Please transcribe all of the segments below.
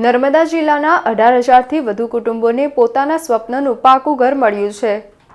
નર્મદા જિલ્લાના અઢાર હજારથી વધુ કુટુંબોને પોતાના સ્વપ્નનું પાકું ઘર મળ્યું છે.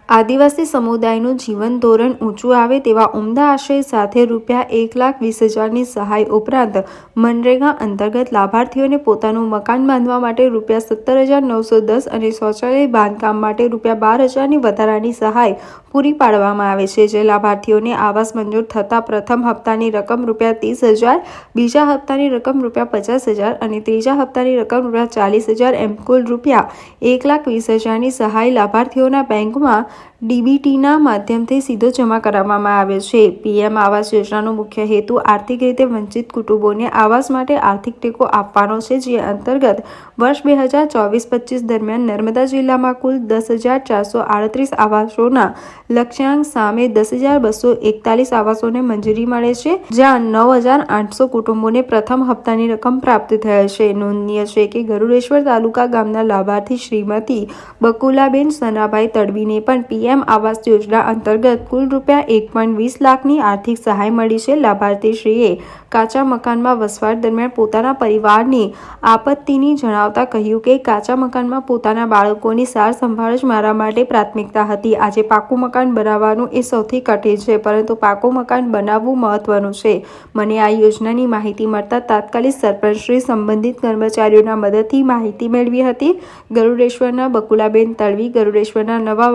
આદિવાસી સમુદાયનું જીવન ધોરણ ઊંચું આવે તેવા ઉમદા આશય સાથે રૂપિયા એક લાખ વીસ હજારની સહાય ઉપરાંત મનરેગા અંતર્ગત લાભાર્થીઓને પોતાનું મકાન બાંધવા માટે રૂપિયા સત્તર હજાર નવસો દસ અને શૌચાલય બાંધકામ માટે રૂપિયા બાર હજારની વધારાની સહાય પૂરી પાડવામાં આવે છે. જે લાભાર્થીઓને આવાસ મંજૂર થતાં પ્રથમ હપ્તાની રકમ રૂપિયા ત્રીસ હજાર, બીજા હપ્તાની રકમ રૂપિયા પચાસ હજાર અને ત્રીજા હપ્તાની રકમ રૂપિયા ચાલીસ હજાર એમ કુલ રૂપિયા એક લાખ વીસ હજારની સહાય લાભાર્થીઓના બેંકમાં ડીબીટીના માધ્યમથી સીધો જમા કરાવવામાં આવે છે. પીએમ આવાસ યોજનાનો મુખ્ય હેતુ આર્થિક રીતે વંચિત કુટુંબોને આવાસ માટે આર્થિક ટેકો આપવાનો છે, જે અંતર્ગત વર્ષ બે હજાર ચોવીસ પચીસ દરમિયાન નર્મદા જિલ્લામાં કુલ દસ હજાર ચારસો આડત્રીસ આવાસોના લક્ષ્યાંક સામે દસ હજાર બસો એકતાલીસ આવાસોને મંજૂરી મળે છે, જ્યાં નવ હજાર આઠસો કુટુંબોને પ્રથમ હપ્તાની રકમ પ્રાપ્ત થયેલ છે. નોંધનીય છે કે ગરુડેશ્વર તાલુકા ગામના લાભાર્થી શ્રીમતી બકુલાબેન સનાભાઈ તડવીને પણ પીએમ આવાસ યોજના અંતર્ગત કુલ રૂપિયા એક પોઈન્ટ વીસ લાખની આર્થિક સહાય મળી છે. લાભાર્થીશ્રીએ કાચા મકાનમાં વસવાટ દરમિયાન પોતાના પરિવારની આપત્તિની જણાવતા કહ્યું કે, કાચા મકાનમાં પોતાના બાળકોની સાર સંભાળ જ મારા માટે પ્રાથમિકતા હતી. આજે પાકું મકાન બનાવવાનું એ સૌથી કઠિન છે, પરંતુ પાકું મકાન બનાવવું મહત્વનું છે. મને આ યોજનાની માહિતી મળતા તાત્કાલિક સરપંચશ્રી સંબંધિત કર્મચારીઓના મદદથી માહિતી મેળવી હતી. ગરુડેશ્વરના બકુલાબેન તળવી, ગરુડેશ્વરના નવા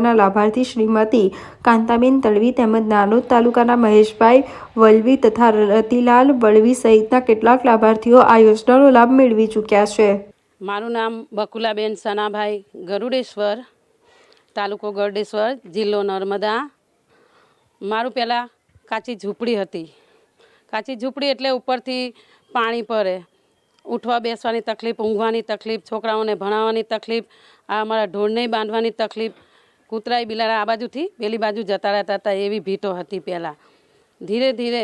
વાઘપુરાના લાભાર્થી શ્રીમતી કાંતાબેન તળવી તેમજ નાનોદ તાલુકાના મહેશભાઈ વલવી તથા રતિલાલ વળવી સહિતના કેટલાક લાભાર્થીઓ આ યોજનાનો લાભ મેળવી ચૂક્યા છે. મારું નામ બકુલાબેન સનાભાઈ ગરુડેશ્વર, તાલુકો ગરડેશ્વર, જિલ્લો નર્મદા. મારું પહેલાં કાચી ઝૂંપડી હતી. કાચી ઝૂંપડી એટલે ઉપરથી પાણી પડે. ઉઠવા બેસવાની તકલીફ, ઊંઘવાની તકલીફ, છોકરાઓને ભણાવવાની તકલીફ, આ અમારા ઢોળને બાંધવાની તકલીફ કૂતરાય બિલાડા આ બાજુથી પેલી બાજુ જતા રહેતા હતા, એવી ભીટો હતી પહેલાં. ધીરે ધીરે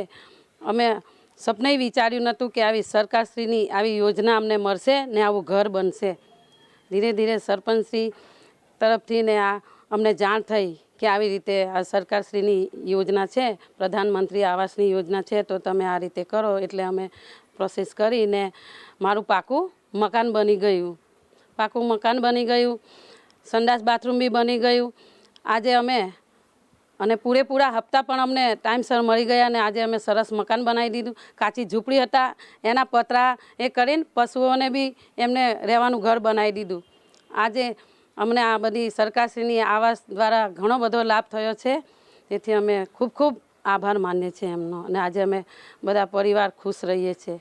અમે સપને વિચાર્યું નહોતું કે આવી સરકારશ્રીની આવી યોજના અમને મળશે ને આવું ઘર બનશે. ધીરે ધીરે સરપંચશ્રી તરફથી ને આ અમને જાણ થઈ કે આવી રીતે આ સરકારશ્રીની યોજના છે, પ્રધાનમંત્રી આવાસની યોજના છે, તો તમે આ રીતે કરો એટલે અમે પ્રોસેસ કરીને મારું પાકું મકાન બની ગયું. પાકું મકાન બની ગયું. સંડાસ બાથરૂમ બી બની ગયું. આજે અમે, અને પૂરેપૂરા હપ્તા પણ અમને ટાઈમસર મળી ગયા અને આજે અમે સરસ મકાન બનાવી દીધું. કાચી ઝૂંપડી હતા, એના પતરા એ કરીને પશુઓને બી એમને રહેવાનું ઘર બનાવી દીધું. આજે અમને આ બધી સરકારશ્રીની આવાસ દ્વારા ઘણો બધો લાભ થયો છે. તેથી અમે ખૂબ ખૂબ આભાર માનીએ છીએ એમનો. અને આજે અમે બધા પરિવાર ખુશ રહીએ છીએ.